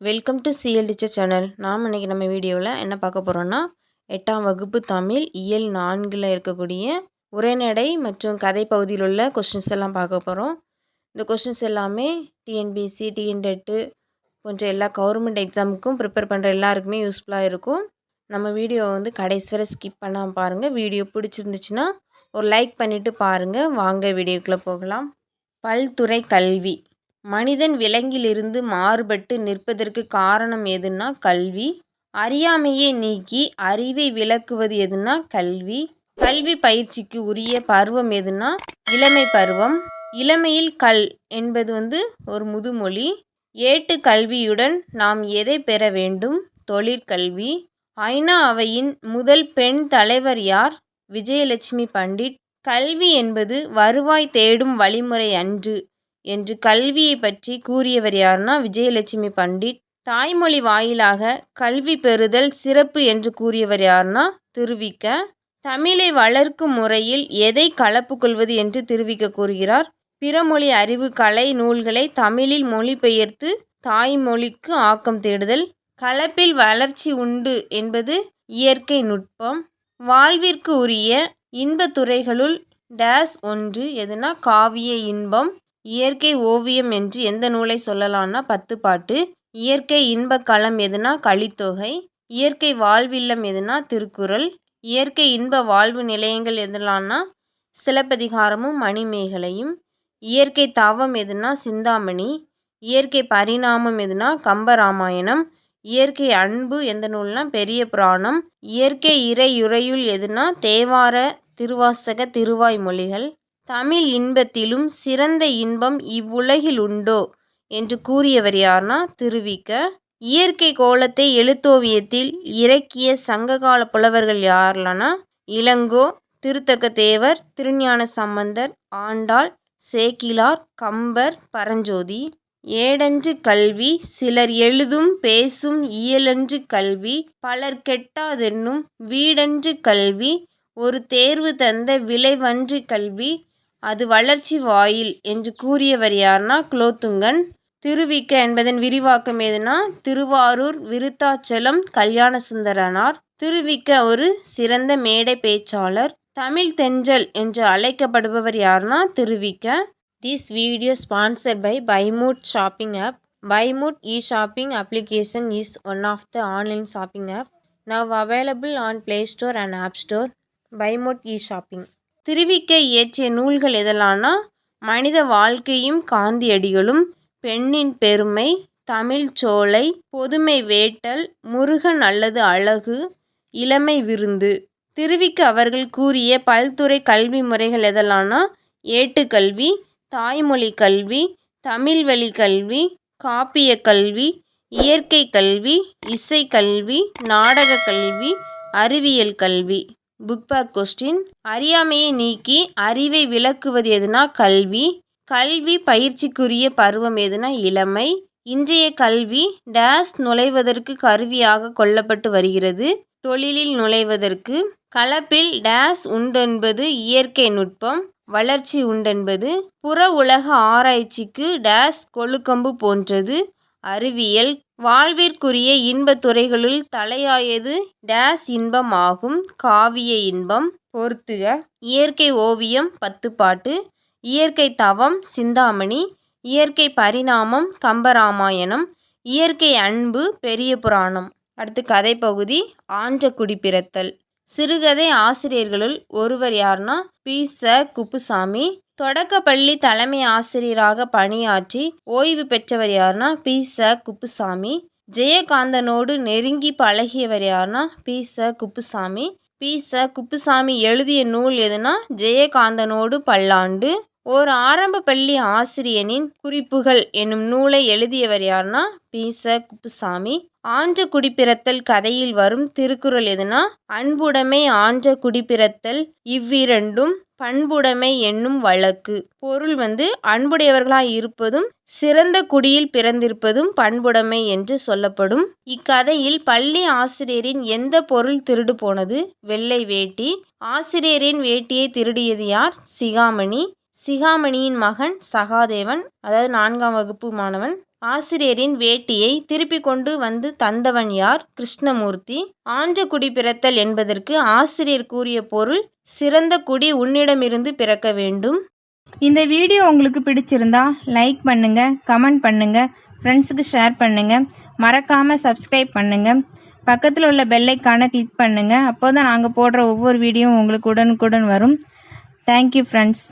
Welcome to CL teacher channel நாம் இன்றைக்கி நம்ம வீடியோவில் என்ன பார்க்க போகிறோன்னா எட்டாம் வகுப்பு தமிழ் இயல் நான்கில் இருக்கக்கூடிய உரைநடை மற்றும் கதை பகுதியில் உள்ள கொஷின்ஸ் எல்லாம் பார்க்க போகிறோம் இந்த கொஷின்ஸ் எல்லாமே டிஎன்பிசி டிஎன்டெட்டு போன்ற எல்லா கவர்மெண்ட் எக்ஸாமுக்கும் ப்ரிப்பேர் பண்ணுற எல்லாருக்குமே யூஸ்ஃபுல்லாக இருக்கும். நம்ம வீடியோவை வந்து கடைசி வரை ஸ்கிப் பண்ணாமல் பாருங்கள் வீடியோ பிடிச்சிருந்துச்சுன்னா ஒரு லைக் பண்ணிவிட்டு பாருங்கள் வாங்க வீடியோக்குள்ளே போகலாம். பல்துறை கல்வி. மனிதன் விலங்கிலிருந்து மாறுபட்டு நிற்பதற்கு காரணம் எதுன்னா கல்வி. அறியாமையை நீக்கி அறிவை விளக்குவது எதுனா கல்வி. கல்வி பயிற்சிக்கு உரிய பருவம் எதுனா இளமை பருவம். இளமையில் கல் என்பது வந்து ஒரு முதுமொழி. ஏட்டு கல்வியுடன் நாம் எதை பெற வேண்டும்? தொழிற்கல்வி ஐநா அவையின் முதல் பெண் தலைவர் யார்? விஜயலட்சுமி பண்டிட். கல்வி என்பது வருவாய் தேடும் வழிமுறை அன்று. என்று கல்வியை பற்றி கூறியவர் யாருன்னா விஜயலட்சுமி பண்டிட். தாய்மொழி வாயிலாக கல்வி பெறுதல் சிறப்பு என்று கூறியவர் யாருன்னா திருவிக்க தமிழை வளர்க்கும் முறையில் எதை கலப்பு கொள்வது என்று திருவிக்க கூறுகிறார். பிறமொழி அறிவு கலை நூல்களை தமிழில் மொழிபெயர்த்து தாய்மொழிக்கு ஆக்கம் தேடுதல். கலப்பில் வளர்ச்சி உண்டு என்பது இயற்கை நுட்பம். வாழ்விற்கு உரிய இன்பத்துறைகளுள் டேஸ் ஒன்று எதுனா காவிய இன்பம். இயற்கை ஓவியம் என்று எந்த நூலை சொல்லலாம்னா பத்து பாட்டு. இயற்கை இன்ப களம் எதுனா கலித்தொகை. இயற்கை வாழ்வில்லம் எதுனா திருக்குறள். இயற்கை இன்ப வாழ்வு நிலையங்கள் எதுலான்னா சிலப்பதிகாரமும் மணிமேகலையும். இயற்கை தவம் எதுனா சிந்தாமணி. இயற்கை பரிணாமம் எதுனா கம்பராமாயணம். இயற்கை அன்பு எந்த நூல்னா பெரிய புராணம். இயற்கை இறையுறையுள் எதுனா தேவார திருவாசக திருவாய்மொழிகள். தமிழ் இன்பத்திலும் சிறந்த இன்பம் இவ்வுலகில் உண்டோ என்று கூறியவர் யார்னா திருவிக்க இயற்கை கோலத்தை எழுத்தோவியத்தில் இறக்கிய சங்ககால புலவர்கள் யார்லனா? இளங்கோ திருத்தக்க தேவர் திருஞான சம்பந்தர் ஆண்டாள் சேக்கிலார் கம்பர் பரஞ்சோதி. ஏடன்று கல்வி சிலர் எழுதும் பேசும் இயலன்று கல்வி பலர் கெட்டாதென்னும் வீடன்று கல்வி ஒரு தேர்வு தந்த விளைவன்று கல்வி அது வளர்ச்சி வாயில் என்று கூறியவர் யார்னா குலோத்துங்கன். திருவிக்க என்பதன் விரிவாக்கம் எதுனா? திருவாரூர் விருத்தாச்சலம் கல்யாண சுந்தரனார் திருவிக்க ஒரு சிறந்த மேடை பேச்சாளர். தமிழ் தெஞ்சல் என்று அழைக்கப்படுபவர் யார்னா? Thiruvika. This video sponsored by Bymood shopping app Bymood e shopping application is one of the online shopping app now available on play store and app store Bymood e shopping திருவிக்கை இயற்றிய நூல்கள் எதலானா? மனித வாழ்க்கையும் காந்தியடிகளும் பெண்ணின் பெருமை தமிழ் சோலை பொதுமை வேட்டல் முருகன் அல்லது அழகு இளமை விருந்து. திருவிக்கு அவர்கள் கூறிய பல்துறை கல்வி முறைகள் எதலானா? ஏட்டுக்கல்வி தாய்மொழி கல்வி தமிழ் வழி கல்வி காப்பிய கல்வி இயற்கை கல்வி இசைக்கல்வி நாடக கல்வி அறிவியல் கல்வி. புக் பேக் கொஸ்டின் அறியாமையை நீக்கி அறிவை விளக்குவது எதுனா கல்வி. கல்வி பயிற்சிக்குரிய பருவம் எதுனா இளமை. இன்றைய கல்வி டேஸ் நுழைவதற்கு கருவியாக கொள்ளப்பட்டு வருகிறது. தொழிலில் நுழைவதற்கு. கலப்பில் டேஸ் உண்டென்பது இயற்கை நுட்பம். வளர்ச்சி உண்டென்பது. புற உலக ஆராய்ச்சிக்கு டேஸ் கொழுக்கம்பு போன்றது. அறிவியல் வாழ்விற்குரிய இன்பத் துறைகளுள் தலையாயது டேஸ் இன்பம் ஆகும் காவிய இன்பம் பொருத்துக இயற்கை ஓவியம் பத்துப்பாட்டு. இயற்கை தவம் சிந்தாமணி. இயற்கை பரிணாமம் கம்பராமாயணம். இயற்கை அன்பு பெரிய புராணம். அடுத்து கதை பகுதி ஆஞ்சக்குடி பிறத்தல். சிறுகதை ஆசிரியர்களுள் ஒருவர் யார்னா பி ச. குப்புசாமி. தொடக்கப்பள்ளி தலைமை ஆசிரியராக பணியாற்றி ஓய்வு பெற்றவர் யார்னா பி. ச. குப்புசாமி. ஜெயகாந்தனோடு நெருங்கி பழகியவர் யார்னா பி. ச. குப்புசாமி. பி. ச. குப்புசாமி எழுதிய நூல் எதுனா ஜெயகாந்தனோடு பல்லாண்டு. ஓர் ஆரம்ப பள்ளி ஆசிரியனின் குறிப்புகள் என்னும் நூலை எழுதியவர் யார்னா பீச குப்புசாமி. ஆஞ்ச குடிப்பிறத்தல் கதையில் வரும் திருக்குறள் எதுனா? அன்புடைமை ஆஞ்ச குடிப்பிறத்தல் இவ்விரண்டும் பண்புடைமை என்னும் வழக்கு. பொருள் வந்து அன்புடையவர்களாய் இருப்பதும் சிறந்த குடியில் பிறந்திருப்பதும் பண்புடைமை என்று சொல்லப்படும். இக்கதையில் பள்ளி ஆசிரியரின் எந்த பொருள் திருடு போனது? வெள்ளை வேட்டி. ஆசிரியரின் வேட்டியை திருடியது யார்? சிகாமணி. சிகாமணியின் மகன் சகாதேவன் அதாவது நான்காம் வகுப்பு மாணவன் ஆசிரியரின் வேட்டியை திருப்பி கொண்டு வந்து தந்தவன் யார்? கிருஷ்ணமூர்த்தி. ஆன்ற குடி பிறத்தல் என்பதற்கு ஆசிரியர் கூறிய பொருள் சிறந்த குடி உன்னிடமிருந்து பிறக்க வேண்டும். இந்த வீடியோ உங்களுக்கு பிடிச்சிருந்தா லைக் பண்ணுங்க கமெண்ட் பண்ணுங்க ஃப்ரெண்ட்ஸுக்கு ஷேர் பண்ணுங்க மறக்காம சப்ஸ்கிரைப் பண்ணுங்க. பக்கத்தில் உள்ள பெல்லைக்கான கிளிக் பண்ணுங்க அப்போதான் நாங்கள் போடுற ஒவ்வொரு வீடியோவும் உங்களுக்கு உடனுக்குடன் வரும். Thank you friends